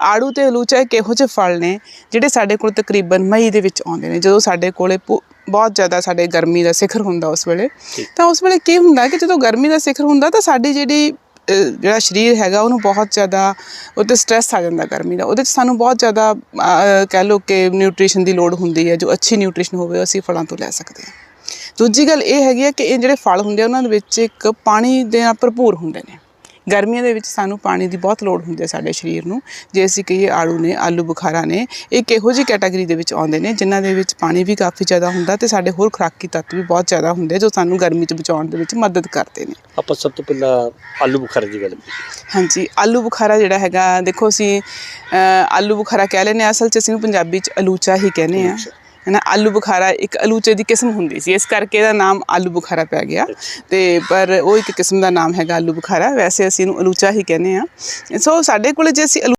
ਆੜੂ ਤੇ ਅਲੂਚਾ ਇਹੋ ਜਿਹੇ ਫਲ ਨੇ ਜਿਹੜੇ ਸਾਡੇ ਕੋਲ ਤਕਰੀਬਨ ਮਈ ਦੇ ਵਿੱਚ ਆਉਂਦੇ ਨੇ। ਜਦੋਂ ਸਾਡੇ ਕੋਲੇ ਬਹੁਤ ਜ਼ਿਆਦਾ ਸਾਡੇ ਗਰਮੀ ਦਾ ਸਿਖਰ ਹੁੰਦਾ ਉਸ ਵੇਲੇ ਤਾਂ ਉਸ ਵੇਲੇ ਕੀ ਹੁੰਦਾ ਕਿ ਜਦੋਂ ਗਰਮੀ ਦਾ ਸਿਖਰ ਹੁੰਦਾ ਤਾਂ ਸਾਡੀ ਜਿਹੜੀ ਜਿਹੜਾ ਸਰੀਰ ਹੈਗਾ ਉਹਨੂੰ ਬਹੁਤ ਜ਼ਿਆਦਾ ਉਹਤੇ ਸਟ੍ਰੈਸ ਆ ਜਾਂਦਾ ਗਰਮੀ ਦਾ। ਉਹਦੇ 'ਚ ਸਾਨੂੰ ਬਹੁਤ ਜ਼ਿਆਦਾ ਕਹਿ ਲਓ ਕਿ ਨਿਊਟ੍ਰੀਸ਼ਨ ਦੀ ਲੋੜ ਹੁੰਦੀ ਹੈ ਜੋ ਅੱਛੀ ਨਿਊਟ੍ਰੀਸ਼ਨ ਹੋਵੇ ਅਸੀਂ ਫਲਾਂ ਤੋਂ ਲੈ ਸਕਦੇ ਹਾਂ। ਦੂਜੀ ਗੱਲ ਇਹ ਹੈਗੀ ਹੈ ਕਿ ਇਹ ਜਿਹੜੇ ਫਲ ਹੁੰਦੇ ਆ ਉਹਨਾਂ ਦੇ ਵਿੱਚ ਇੱਕ ਪਾਣੀ ਦੇ ਨਾਲ ਭਰਪੂਰ ਹੁੰਦੇ ਨੇ। ਗਰਮੀਆਂ ਦੇ ਵਿੱਚ ਸਾਨੂੰ ਪਾਣੀ ਦੀ ਬਹੁਤ ਲੋੜ ਹੁੰਦੀ ਹੈ ਸਾਡੇ ਸਰੀਰ ਨੂੰ। ਜੇ ਅਸੀਂ ਕਹੀਏ ਆੜੂ ਨੇ ਆਲੂ ਬੁਖਾਰਾ ਨੇ ਇਹ ਇਹੋ ਜਿਹੀ ਕੈਟਾਗਰੀ ਦੇ ਵਿੱਚ ਆਉਂਦੇ ਨੇ ਜਿਨ੍ਹਾਂ ਦੇ ਵਿੱਚ ਪਾਣੀ ਵੀ ਕਾਫੀ ਜ਼ਿਆਦਾ ਹੁੰਦਾ ਤੇ ਸਾਡੇ ਹੋਰ ਖੁਰਾਕੀ ਤੱਤ ਵੀ ਬਹੁਤ ਜ਼ਿਆਦਾ ਹੁੰਦੇ ਜੋ ਸਾਨੂੰ ਗਰਮੀ ਤੋਂ ਬਚਾਉਣ ਦੇ ਵਿੱਚ ਮਦਦ ਕਰਦੇ ਨੇ। ਆਪਾਂ ਸਭ ਤੋਂ ਪਹਿਲਾਂ ਆਲੂ ਬੁਖਾਰੇ ਦੀ ਗੱਲ ਹਾਂਜੀ ਆਲੂ ਬੁਖਾਰਾ ਜਿਹੜਾ ਹੈਗਾ ਦੇਖੋ ਅਸੀਂ ਆਲੂ ਬੁਖਾਰਾ ਕਹਿ ਹਾਂ ਅਸਲ 'ਚ ਅਸੀਂ ਪੰਜਾਬੀ 'ਚ ਅਲੂਚਾ ਹੀ ਕਹਿੰਦੇ ਆ ਹੈਨਾ ਆਲੂ ਬੁਖਾਰਾ ਇੱਕ ਅਲੂਚੇ ਦੀ ਕਿਸਮ ਹੁੰਦੀ ਸੀ। ਇਸ ਕਰਕੇ ਇਹਦਾ ਨਾਮ ਆਲੂ ਬੁਖਾਰਾ ਪੈ ਗਿਆ। ਤੇ ਪਰ ਉਹ ਇੱਕ ਕਿਸਮ ਦਾ ਨਾਮ ਹੈਗਾ ਆਲੂ ਬੁਖਾਰਾ। ਵੈਸੇ ਅਸੀਂ ਇਹਨੂੰ ਅਲੂਚਾ ਹੀ ਕਹਿੰਦੇ ਆ ਸੋ ਸਾਡੇ ਕੋਲ ਜੇ ਅਸੀਂ ਆਲੂ